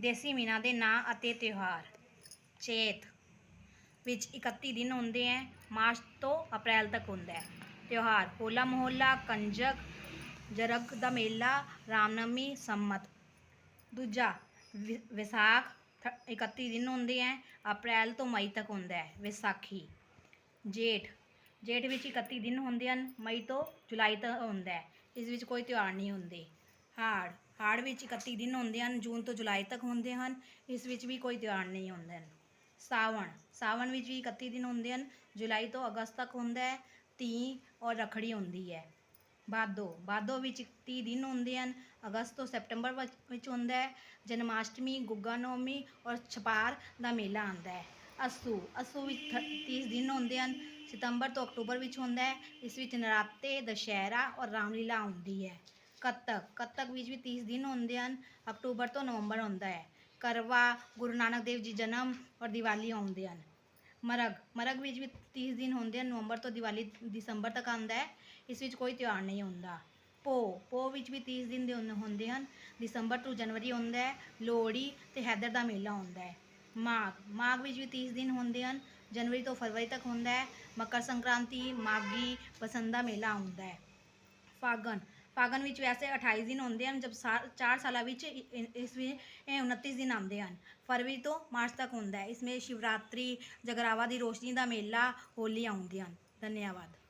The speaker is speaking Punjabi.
ਦੇਸੀ ਮਹੀਨਾ ਦੇ ਨਾਂ ਅਤੇ ਤਿਉਹਾਰ। ਚੇਤ, ਵਿੱਚ 31 ਦਿਨ ਹੁੰਦੇ ਹੈ ਮਾਰਚ ਤੋਂ ਅਪ੍ਰੈਲ ਤੱਕ ਹੁੰਦਾ ਹੈ ਤਿਉਹਾਰ, ਹੋਲਾ ਮਹੱਲਾ, ਕੰਜਕ, ਜਰਗ ਦਾ ਮੇਲਾ, ਰਾਮਨਵਮੀ, ਸੰਮਤ। ਦੂਜਾ, ਵਿ- ਵਿਸਾਖ, ਥ- 31 ਦਿਨ ਹੁੰਦੇ ਹੈ ਅਪ੍ਰੈਲ ਤੋਂ ਮਈ ਤੱਕ ਹੁੰਦਾ ਹੈ ਵਿਸਾਖੀ। ਜੇਠ ਜੇਠ ਵਿੱਚ 31 ਦਿਨ ਹੁੰਦੇ ਹਨ, ਮਈ ਤੋਂ ਜੁਲਾਈ ਤੱਕ ਹੁੰਦਾ ਹੈ ਇਸ ਵਿੱਚ ਕੋਈ ਤਿਉਹਾਰ ਨਹੀਂ ਹੁੰਦੇ। ਹਾੜ ਹਾੜ ਵਿੱਚ 31 ਦਿਨ ਹੁੰਦੇ ਹਨ, ਜੂਨ ਤੋਂ ਜੁਲਾਈ ਤੱਕ ਹੁੰਦੇ ਹਨ, ਇਸ ਵਿੱਚ ਵੀ ਕੋਈ ਤਿਉਹਾਰ ਨਹੀਂ ਹੁੰਦੇ। ਹਨ ਸਾਵਣ ਸਾਵਣ ਵਿੱਚ ਵੀ 31 ਦਿਨ ਹੁੰਦੇ ਹਨ, ਜੁਲਾਈ ਤੋਂ ਅਗਸਤ ਤੱਕ ਹੁੰਦਾ ਹੈ ਤੀਂ ਔਰ ਰਖੜੀ ਹੁੰਦੀ ਹੈ। ਭਾਦੋ ਭਾਦੋ ਵਿੱਚ 30 ਦਿਨ ਹੁੰਦੇ ਹਨ, ਅਗਸਤ ਤੋਂ ਸੈਪਟੰਬਰ ਵਿੱਚ ਵਿੱਚ ਹੁੰਦਾ ਹੈ, ਜਨਮਾਸ਼ਟਮੀ ਗੁੱਗਾ ਨੌਮੀ ਔਰ ਛਪਾਰ ਦਾ ਮੇਲਾ ਆਉਂਦਾ ਹੈ। ਅਸੂ ਅਸੂ ਵਿੱਚ ਥ- 30 ਦਿਨ ਹੁੰਦੇ ਹਨ, ਸਤੰਬਰ ਤੋਂ ਅਕਤੂਬਰ ਵਿੱਚ ਹੁੰਦਾ ਹੈ, ਇਸ ਵਿੱਚ ਨਰਾਤੇ, ਦੁਸ਼ਹਿਰਾ ਔਰ ਰਾਮਲੀਲਾ ਆਉਂਦੀ ਹੈ। ਕੱਤਕ ਕੱਤਕ ਵਿੱਚ ਵੀ 30 ਦਿਨ ਹੁੰਦੇ ਹਨ, ਅਕਤੂਬਰ ਤੋਂ ਨਵੰਬਰ ਹੁੰਦਾ ਹੈ। ਕਰਵਾ, ਗੁਰੂ ਨਾਨਕ ਦੇਵ ਜੀ ਜਨਮ ਔਰ ਦੀਵਾਲੀ ਆਉਂਦੇ ਹਨ। ਮਰਗ ਮਰਗ ਵਿੱਚ ਵੀ 30 ਦਿਨ ਹੁੰਦੇ ਹਨ, ਨਵੰਬਰ ਤੋਂ ਦੀਵਾਲੀ, ਦਸੰਬਰ ਤੱਕ ਆਉਂਦਾ ਹੈ, ਇਸ ਵਿੱਚ ਕੋਈ ਤਿਉਹਾਰ ਨਹੀਂ ਹੁੰਦਾ। ਪੋ ਪੋ ਵਿੱਚ ਵੀ 30 ਦਿਨ ਦੇ ਹੁੰਦੇ- ਹਨ, ਦਸੰਬਰ ਤੋਂ ਜਨਵਰੀ ਹੁੰਦਾ ਹੈ, ਲੋਹੜੀ ਤੇ ਹੈਦਰ ਦਾ ਮੇਲਾ ਹੁੰਦਾ ਹੈ। ਮਾਘ ਮਾਘ ਵਿੱਚ ਵੀ 30 ਦਿਨ ਹੁੰਦੇ ਹਨ, ਜਨਵਰੀ ਤੋਂ ਫਰਵਰੀ ਤੱਕ ਹੁੰਦਾ ਹੈ, ਮਕਰ ਸੰਕ੍ਰਾਂਤੀ ਮਾਗੀ ਬਸੰਤ ਦਾ ਮੇਲਾ ਹੁੰਦਾ ਹੈ। ਫਾਗਣ ਫਾਗਣ ਵਿੱਚ ਵੈਸੇ 28 ਦਿਨ ਹੁੰਦੇ ਹਨ, ਜਦ 4 ਸਾਲਾਂ ਵਿੱਚ ਇਸ ਵਿੱਚ 29 ਦਿਨ ਆਉਂਦੇ ਹਨ। ਫਰਵਰੀ ਤੋਂ ਮਾਰਚ ਤੱਕ ਹੁੰਦਾ ਹੈ। ਇਸ ਵਿੱਚ ਸ਼ਿਵਰਾਤਰੀ, ਜਗਰਾਵਾ ਦੀ ਰੋਸ਼ਨੀ ਦਾ ਮੇਲਾ, ਹੋਲੀ ਆਉਂਦੇ ਹਨ। ਧੰਨਵਾਦ।